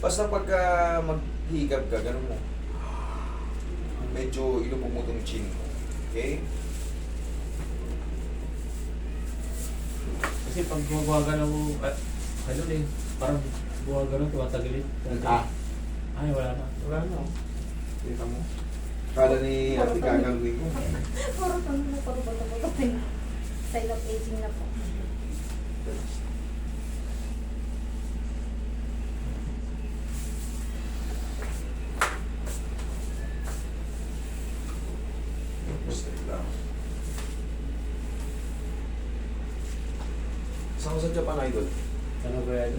Basta pagka maghigab ka, ganun mo. Medyo ilubog mo tong chin mo. Okay? Kasi pag gumagawa mo, ah, ano eh, parang gumagawa tumatagilit. Ah. Ay, wala na. Wala na. Kita mo. Kala ni ate gagawin ko. Puro kang na puro puro Sign of aging na po. Straight lang. Saan ka sa Japan idol? Ano ba yan?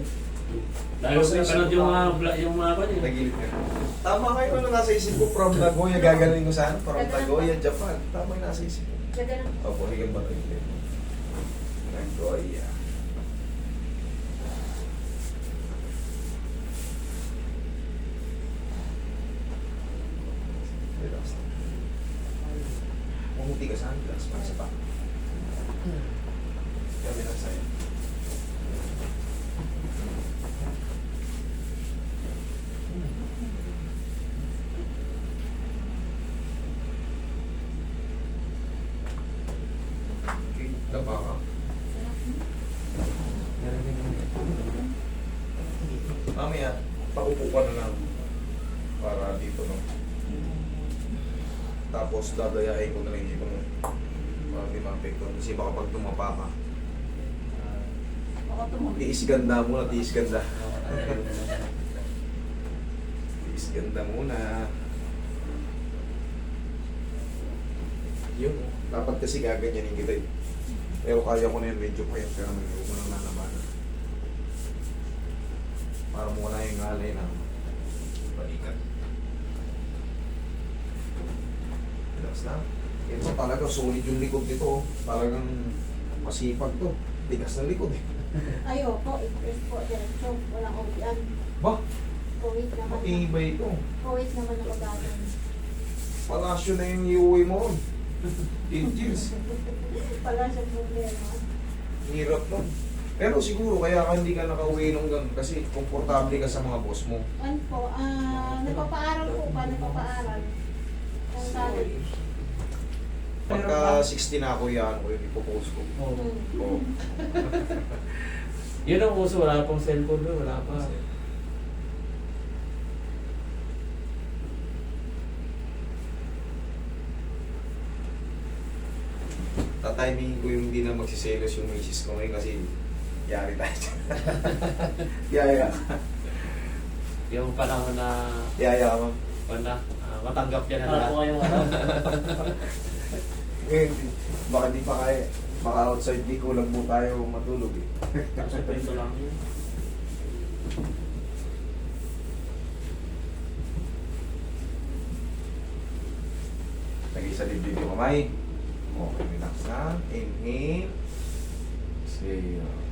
Lalo sa panood yung mga, vlog- yung mga pa niya. Nagilid ka. Tama kayo ano nasa isip ko from Nagoya gagaling ko saan? From Nagoya, Japan. Tama yung nasa isip ko. Lang. Opo, higang ba ito? Nagoya. Relax lang. Mamuti ka saan? Relax pa sa pa. Kami lang sa'yo. Tama ka. Mamaya, paupo ka na lang para dito no. Tapos dadayain ko na lang dito no. Para di ma-apekto. Kasi baka pag tumapa ka, tiis ganda muna, tiis ganda. Tiis ganda muna. Yun, dapat kasi gaganyanin kita eh. Pero kaya ko na yun, medyo payat ka naman, huwag mo nang lalabanan. Para mo na yung alay ng balikat. Relax na. Ito talaga, solid yung likod nito. Talagang masipag to. Tigas ng likod eh. Ayoko, i-press po diretso. Walang uwian. Ba? Kuwait naman. Matibay ito. Kuwait naman ang ugalan. Palasyo na yung iuwi mo ron. Angels. Wala siyang problema. Hirap nun. Pero siguro kaya ka hindi ka nakauwi nung ganun kasi komportable ka sa mga boss mo. Ano po, ah, nagpapaaral po pa, nagpapaaral. Ang talent. Pagka 60 na ako yan, ko yung ipopost ko. Oo. Oo. Yun ang uso, wala pang cellphone doon, wala pa. Tatiming ko yung hindi na magsiselos yung misis ko ngayon kasi yari tayo dyan. Yaya. Yung panahon na, Yaya ka. wala, ah, matanggap niya na Para po lahat. kayong ano. Ngayon, di- baka di pa kaya. Baka outside di kulang mo tayo matulog eh. Kaso kwento lang yun. Lagi sa dibdib yung kamay. Okay, relax na. Inhale. Exhale.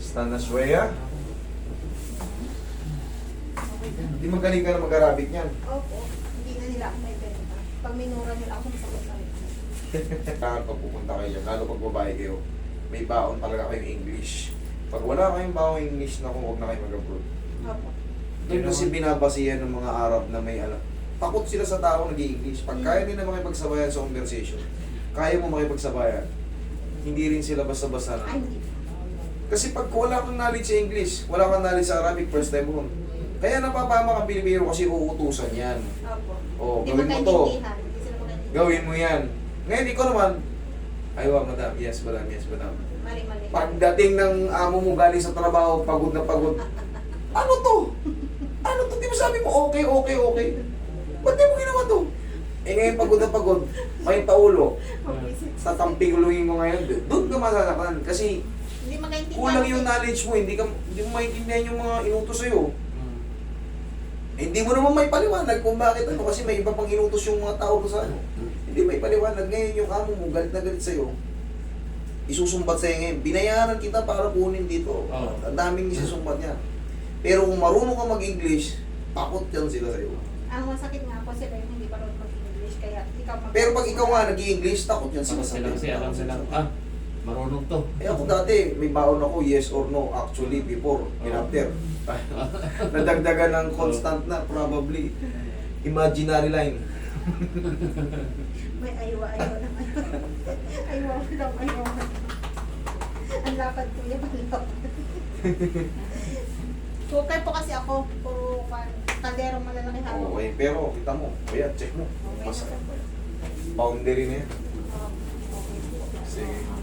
Stand na swaya. Hindi magaling ka na mag-arabic niyan. Opo, hindi na nila ako may benta. Pag minura nila ako, masakit sa. Kaya pag pupunta kayo dyan, lalo pag babae kayo, may baon talaga kayong English. Pag wala kayong baon English na kung huwag na kayo mag-abroad. Opo. Doon kasi binabasihan ng mga Arab na may alam. Takot sila sa tao nag english Pag kaya nila makipagsabayan sa conversation, kaya mo makipagsabayan, hindi rin sila basta-basta na. Kasi pag wala kang knowledge sa English, wala kang knowledge sa Arabic, first time mo. Kaya napapama kang Pilipino kasi uutusan yan. Opo. Hindi gawin mo to. Gawin mo yan. Ngayon, ikaw naman, aywa, madam, yes, madam, yes, madam. Mali, mali. Pagdating ng amo mo galing sa trabaho, pagod na pagod, ano to? Ano to? Di ba sabi mo, okay, okay, okay? Ba't di mo ginawa to? Eh ngayon, pagod na pagod, may paulo, Mabwisit. tatampinguluhin mo ngayon, doon ka masasaktan. Kasi Hindi kulang yung knowledge mo, hindi ka hindi mo maintindihan yung mga inutos sa'yo. Hmm. Eh, hindi mo naman may paliwanag kung bakit ano, kasi may iba pang inutos yung mga tao sa ano. Hindi may paliwanag. Ngayon yung amo mo, galit na galit sa'yo, isusumbat sa'yo ngayon. Binayaran kita para kunin dito. Ang daming isusumbat niya. Pero kung marunong ka mag-English, takot yan sila sa'yo. Ang masakit nga po sila yung hindi pa rin mag-English. Kaya ikaw mag- Pero pag ikaw nga nag-English, takot yan sila Sila kasi alam sa'yo. sila, ah, Marunong to. Eh ako dati, may baon ako, yes or no, actually, before, and after. Nadagdagan ng constant na, probably. Imaginary line. May aywa-aywa naman. aywa lang, aywa. Ang lapad ko yan, ang lapad. Kukay po kasi ako, puro kan- kaldero malalaki hawak. Okay, pero kita mo, kaya check mo. Okay Mas boundary na yan. Po. Sige.